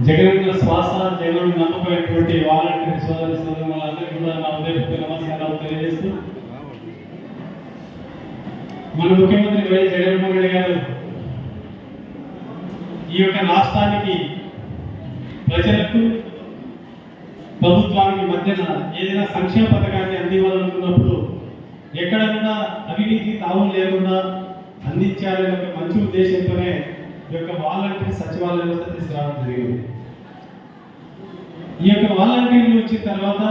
జగన్ శ్వాస జగన్ నమ్మకమైనటువంటి వాలంటీర్ సోదరి సోదరులందరికీ కూడా నా ఉదయపూర్వక నమస్కారాలు తెలియజేస్తూ మన ముఖ్యమంత్రి వైఎస్ జగన్మోహన్ రెడ్డి గారు ఈ యొక్క రాష్ట్రానికి ప్రజలకు ప్రభుత్వానికి మధ్యన ఏదైనా సంక్షేమ పథకాన్ని అందివ్వాలనుకున్నప్పుడు ఎక్కడ కూడా అవినీతి తావు లేకుండా అందించాలనే ఒక మంచి ఉద్దేశంతోనే ఈ యొక్క వాలంటీర్ సచివాలయ వ్యవస్థ తీసుకురావడం జరిగింది. ఈ యొక్క వాలంటీర్లు వచ్చిన తర్వాత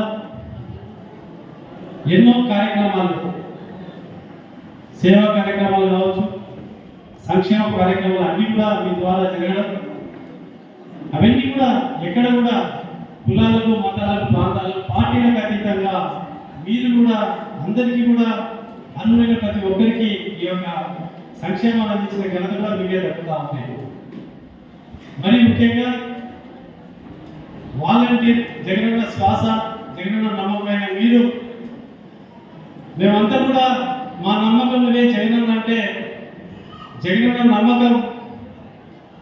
ఎన్నో కార్యక్రమాలు సేవా కార్యక్రమాలు కావచ్చు సంక్షేమ కార్యక్రమాలు అన్ని కూడా మీ ద్వారా జరగడం అవన్నీ కూడా ఎక్కడ కూడా కులాలకు మతాలకు ప్రాంతాలకు పార్టీలకు అతీతంగా మీరు కూడా అందరికీ కూడా అనువైన ప్రతి ఒక్కరికి ఈ యొక్క సంక్షేమాలు అందించిన ఘనత కూడా మీకే దక్కుతా ఉన్నాయి మరి ముఖ్యంగా వాలంటీర్ జగనన్న శ్వాస జగనన్న నమ్మకమైన మీరు మేమంతా కూడా మా నమ్మకంలోనే జగనన్న అంటే జగనన్న నమ్మకం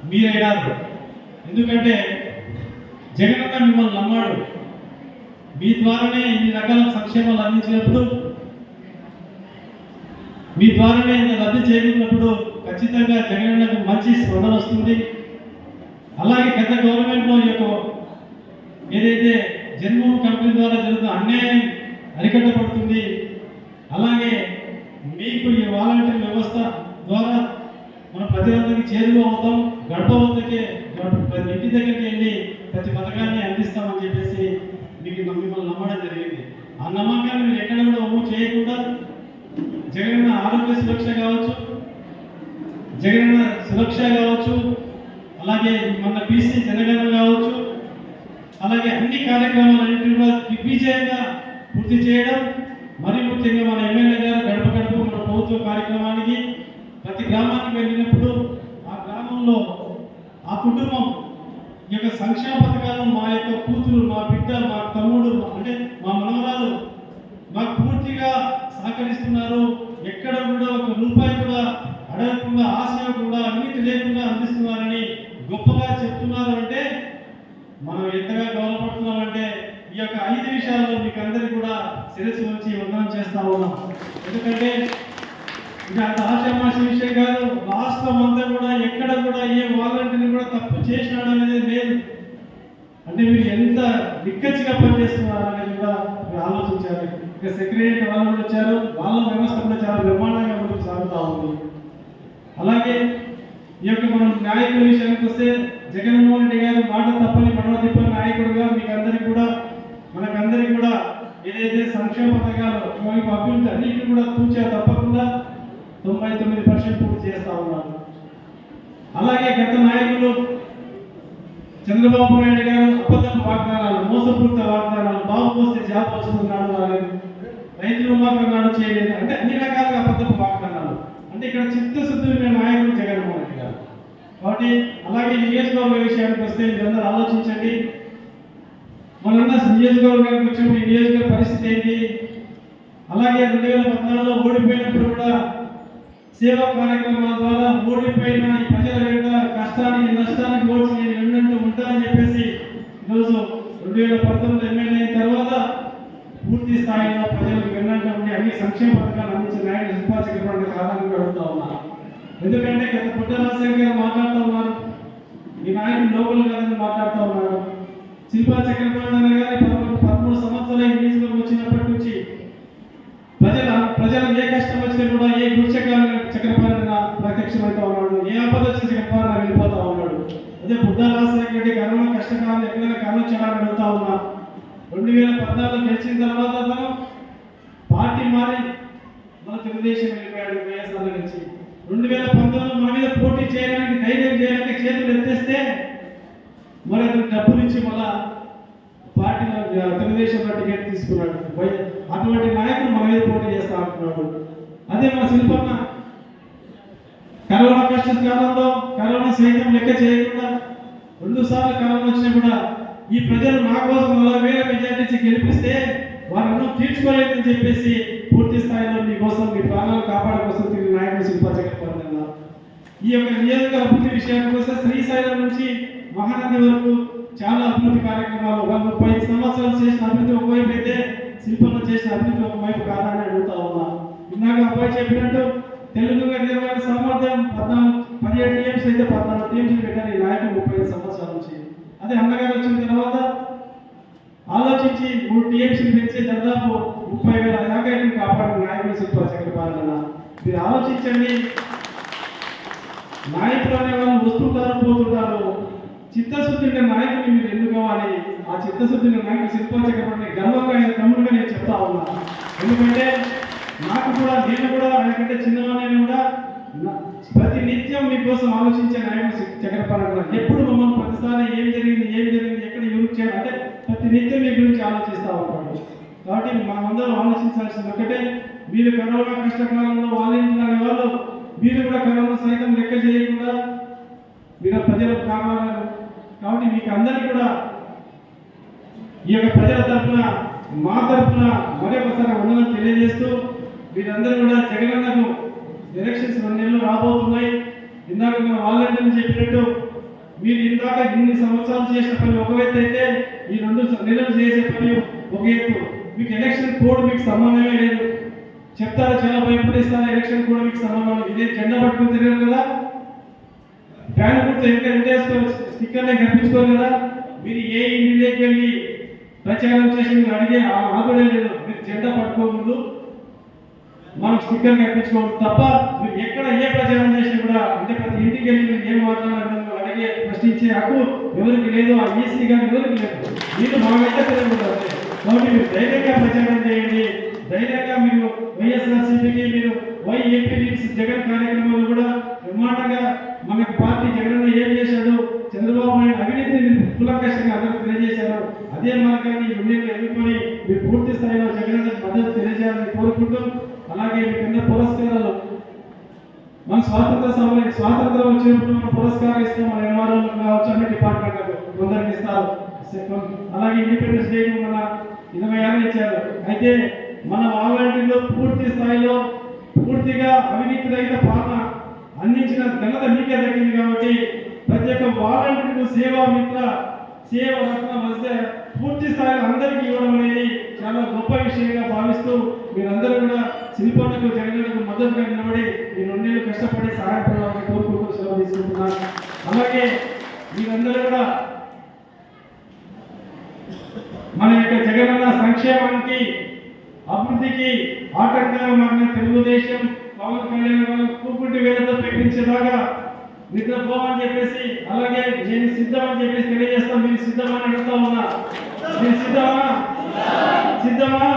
మీరైనారు ఎందుకంటే జగనన్న మిమ్మల్ని నమ్మాడు. మీ ద్వారానే ఇన్ని రకాల సంక్షేమాలు అందించినప్పుడు మీ ద్వారానే ఇంత లబ్ధి చేకూరినప్పుడు ఖచ్చితంగా జగనన్నకు మంచి స్పందన వస్తుంది. అలాగే గత గవర్నమెంట్లో ఈ యొక్క ఏదైతే జన్మభూమి కంపెనీ ద్వారా జరుగుతున్న అన్యాయం అరికట్టబడుతుంది అలాగే మీకు ఈ వాలంటీర్ వ్యవస్థ ద్వారా మన ప్రజలందరికీ చేరువ అవుతాం గడప వద్దకే ప్రతి ఇంటి దగ్గరికి వెళ్ళి ప్రతి పథకాన్ని అందిస్తామని చెప్పేసి మీకు మిమ్మల్ని నమ్మడం జరిగింది. ఆ నమ్మకాన్ని మీరు ఎక్కడ కూడా ఒమ్ము చేయకుండా జగనన్న ఆరోగ్య సురక్ష కావచ్చు జగనన్న సురక్ష కావచ్చు అలాగే మన బీసీ జనగణన కావచ్చు అలాగే అన్ని కార్యక్రమాలన్నింటినీ కూడా దిగ్విజయంగా పూర్తి చేయడం మరి ముఖ్యంగా మన ఎమ్మెల్యే గారు గడప గడప మన ప్రభుత్వ కార్యక్రమానికి ప్రతి గ్రామానికి వెళ్ళినప్పుడు ఆ గ్రామంలో ఆ కుటుంబం ఈ యొక్క సంక్షేమ పథకాలు మా యొక్క కూతురు మా బిడ్డ మా తమ్ముడు అంటే మా మనవరాలు మాకు పూర్తిగా సహకరిస్తున్నారు ఎక్కడ కూడా ఒక రూపాయి కూడా అడగకుండా ఆశయకుండా అవినీతి లేకుండా అందిస్తున్నారని గొప్పగా చెప్తున్నారు అంటే మనం ఎంతగా అంటే ఈ యొక్క ఐదు విషయాల్లో మీకు అందరికీ కూడా శిరస్సు వచ్చి వందనం చేస్తా ఉన్నాం. ఎందుకంటే ఇది అంత విషయం కాదు రాష్ట్రం అంతా కూడా ఎక్కడ కూడా ఏ వాలంటీర్ని కూడా తప్పు చేసినాడు అనేది లేదు. అంటే మీరు ఎంత నిక్కచ్చిగా పనిచేస్తున్నారు అనేది కూడా మీరు ఆలోచించాలి. ఇక సెక్రటరీ వాళ్ళు కూడా వచ్చారు. వాళ్ళ వ్యవస్థ కూడా చాలా బ్రహ్మాండంగా ముందుకు సాగుతూ ఉంది. అలాగే ఈ యొక్క మనం నాయకుల విషయానికి వస్తే జగన్మోహన్ రెడ్డి గారు మాట తప్పని మనవ తిప్పని నాయకుడుగా మీకు అందరికీ కూడా మనకందరికి కూడా ఏదైతే సంక్షేమ పథకాలు మీకు అభివృద్ధి అన్నింటినీ కూడా తూచా తప్పకుండా తొంభై తొమ్మిది పర్సెంట్ పూర్తి చేస్తా ఉన్నారు. అలాగే గత నాయకులు చంద్రబాబు నాయుడు గారు అబద్ధపు వాగ్దానాలు మోసపూరిత వాగ్దానాలు బాబు పోస్తే జాబ్ వస్తున్నాడు రాలేదు రైతు రుణమాఫీ చేయలేదు అంటే అన్ని రకాలుగా అబద్ధపు వాగ్దానాలు. అంటే ఇక్కడ చిత్తశుద్ధి నాయకుడు జగన్మోహన్ రెడ్డి గారు. కాబట్టి అలాగే నియోజకవర్గ విషయానికి వస్తే మీరందరూ ఆలోచించండి. మొన్న నియోజకవర్గానికి వచ్చినప్పుడు నియోజకవర్గ పరిస్థితి ఏంటి? అలాగే రెండు వేల పద్నాలుగులో ఓడిపోయినప్పుడు కూడా సేవా కార్యక్రమాల ద్వారా ఓడిపోయిన ఈ ప్రజల యొక్క కష్టానికి నష్టానికి ఓడ్చి నేను ఎన్నంటూ ఉంటానని చెప్పేసి ఈరోజు రెండు వేల పంతొమ్మిది ఎమ్మెల్యే అయిన తర్వాత పూర్తి స్థాయిలో ప్రజలకు వెన్నంట ఉండి అన్ని సంక్షేమ పథకాలు అందించిన నాయకులు శిల్పా చక్రవర్తి కాదని అడుగుతా ఉన్నాను ఎందుకంటే గత పుట్టరాజశేఖర్ గారు మాట్లాడుతూ ఉన్నారు. నాయకుడు లోపల కాదని మాట్లాడుతూ ఉన్నాడు. శిల్పా చక్రవర్తి గారి పదమూడు సంవత్సరాలు సంవత్సరాల నియోజకవర్గం వచ్చినప్పటి నుంచి ప్రజల ప్రజలకు ఏ కష్టం వచ్చినా కూడా ఏ గుడిచక్రాల చక్రపాలన ప్రత్యక్షమవుతా ఉన్నాడు ఏ ఆపద వచ్చిన చక్రపాలన వెళ్ళిపోతా ఉన్నాడు. అదే బుద్ధ రాజశేఖర రెడ్డి కరోనా కష్టకాలం ఎక్కడైనా కానొచ్చాడని అడుగుతా ఉన్నా. రెండు వేల పద్నాలుగు గెలిచిన తర్వాత అతను పార్టీ మారి మన తెలుగుదేశం వెళ్ళిపోయాడు వైఎస్ఆర్ నుంచి. రెండు వేల పంతొమ్మిది మన మీద పోటీ చేయడానికి ధైర్యం చేయడానికి చేతులు ఎత్తేస్తే మరి అతను డబ్బులు ఇచ్చి మళ్ళా పార్టీలో తెలుగుదేశం పార్టీ టికెట్ తీసుకున్నాడు. అటువంటి నాయకుడు మన మీద పోటీ చేస్తా అంటున్నాడు అదే మన శిల్పన్న. కరోనా కష్ట కాలంలో కరోనా సైతం లెక్క చేయకుండా రెండు సార్లు కరోనా వచ్చినా కూడా ఈ ప్రజలు నా కోసం నలభై వేల మెజార్టీ గెలిపిస్తే వారు రుణం తీర్చుకోలేదని చెప్పేసి పూర్తి స్థాయిలో మీకోసం మీ ప్రాణాలు కాపాడే కోసం తిరిగి నాయకుడు శిల్పా ఈ యొక్క నియోజకవర్గ అభివృద్ధి విషయానికి వస్తే శ్రీశైలం నుంచి మహానది వరకు చాలా అభివృద్ధి కార్యక్రమాలు. ఒక ముప్పై సంవత్సరాలు చేసిన అభివృద్ధి ఒకవైపు అయితే శిల్పంలో చేసిన అభివృద్ధి ఒకవైపు కాదని అడుగుతా ఉన్నా. ఇందాక అబ్బాయి చెప్పినట్టు తెలుగు గారి సామర్థ్యం పద్నాలుగు పదిహేడు టీమ్స్ అయితే పద్నాలుగు టీమ్స్ పెట్టారు ఈ నాయకులు ముప్పై ఐదు సంవత్సరాల నుంచి. అదే అన్నగారు వచ్చిన తర్వాత ఆలోచించి మూడు టీఎంసీలు పెంచి దాదాపు ముప్పై వేల దాకా ఇల్లు కాపాడిన నాయకులు శిల్ప చక్రపాలన మీరు ఆలోచించండి. నాయకులు అనేవాళ్ళు వస్తుంటారు పోతుంటారు. చిత్తశుద్ధి ఉండే నాయకుని మీరు ఎందుకు కావాలి? ఆ చిత్తశుద్ధి ఉన్న నాయకుడు శిల్ప గర్వంగా ఆయన తమ్ముడుగా నేను చెప్తా ఉన్నా. ఎందుకంటే నాకు కూడా నేను కూడా ఆయనకంటే చిన్నగానే కూడా ప్రతి నిత్యం మీకోసం ఆలోచించే నాయకుడు చక్రపాలన ఎప్పుడు మమ్మల్ని ప్రతిసారి ఏం జరిగింది ఏం జరిగింది ఎక్కడ యూజ్ చేయాలి అంటే ప్రతి నిత్యం మీ గురించి ఆలోచిస్తూ ఉంటాడు. కాబట్టి మనమందరం ఆలోచించాల్సింది ఒకటే. మీరు కరోనా కష్టకాలంలో వాళ్ళ వాళ్ళు మీరు కూడా కరోనా సైతం లెక్క చేయకుండా మీరు ప్రజలకు కావాలని కాబట్టి మీకు అందరికీ కూడా ఈ యొక్క ప్రజల తరఫున మా తరఫున మరొకసారి వందనం తెలియజేస్తూ మీరందరూ కూడా జగనన్నకు ఎలక్షన్స్ రెండు నెలలు రాబోతున్నాయి. ఇందాక మన వాలంటీర్లు చెప్పినట్టు మీరు ఇందాక ఇన్ని సంవత్సరాలు చేసిన పని ఒక ఎత్తు అయితే ఈ రెండు నెలలు చేసే పని ఒక ఎత్తు. మీకు ఎలక్షన్ కోడ్ మీకు సంబంధమే లేదు. చెప్తారా చాలా భయపడిస్తారా ఎలక్షన్ కోడ్ మీకు సంబంధం? ఇదే జెండా పట్టుకుని తిరగరు కదా? బ్యాన్ గుర్తు ఎంత ఉండేసుకో స్టిక్కర్లే కనిపించుకోరు కదా? మీరు ఏ ఇంటిలోకి వెళ్ళి ప్రచారం చేసి మీరు అడిగే ఆ- ఆగడే లేదు. మీరు జెండా పట్టుకోకూడదు మనం స్టిక్కర్ కనిపించుకోవద్దు తప్ప మీరు ఎక్కడ ఏ ప్రచారం చేసినా కూడా అంటే ప్రతి ఇంటికి వెళ్ళి మీరు ఏం మాట్లాడాలని అడిగే ప్రశ్నించే హక్కు ఎవరికి లేదు ఆ ఈసీ గారు ఎవరికి లేదు? మీరు మా వెంట కాబట్టి మీరు ధైర్యంగా ప్రచారం చేయండి. ధైర్యంగా మీరు వైఎస్ఆర్సీపీకి మీరు వైఏపీ లీగ్స్ జగన్ కార్యక్రమాలు కూడా నిర్మాణంగా మన పార్టీ జగన్ ఏం చేశాడు? చంద్రబాబు నాయుడు అవినీతిని కులకషంగా అందరూ తెలియజేశారు. అదే మార్గాన్ని రెండేళ్ళు ఎన్నుకొని మీరు పూర్తి స్థాయిలో జగన్ మద్దతు తెలియజేయాలని కోరుకుంటూ అలాగే మీ కింద పురస్కారాలు మన స్వాతంత్ర సమయం స్వాతంత్రం వచ్చినప్పుడు మనం పురస్కారం ఇస్తాం మన ఎంఆర్ఓ కావచ్చు అన్ని డిపార్ట్మెంట్ కొందరికి ఇస్తారు. అలాగే ఇండిపెండెన్స్ డే మన ఇరవై ఆరు ఇచ్చారు. అయితే మన వాలంటీర్లో పూర్తి స్థాయిలో పూర్తిగా అవినీతి రహిత పాలన అందించిన ఘనత మీకే దక్కింది కాబట్టి ప్రతి ఒక్క వాలంటీర్కు సేవా మిత్ర సేవ రత్న వస్తే పూర్తి స్థాయిలో అందరికీ ఇవ్వడం అనేది చాలా గొప్ప విషయంగా భావిస్తూ మీరందరూ కూడా శిల్పాలకు జగన్లకు మద్దతుగా నిలబడి ఈ రెండేళ్ళు కష్టపడి సహాయపడాలని కోరుకుంటూ సెలవు తీసుకుంటున్నాను. అలాగే మీరందరూ కూడా మన యొక్క జగనన్న సంక్షేమానికి అభివృద్ధికి ఆటంకంగా మారిన తెలుగుదేశం పవన్ కళ్యాణ్ గారు కూకుంటి వేలతో ప్రకటించేలాగా నిద్రపోమని చెప్పేసి అలాగే నేను సిద్ధమని చెప్పేసి తెలియజేస్తాం మీరు సిద్ధమని అడుగుతా ఉన్నా. మీరు సిద్ధమా? సిద్ధమా?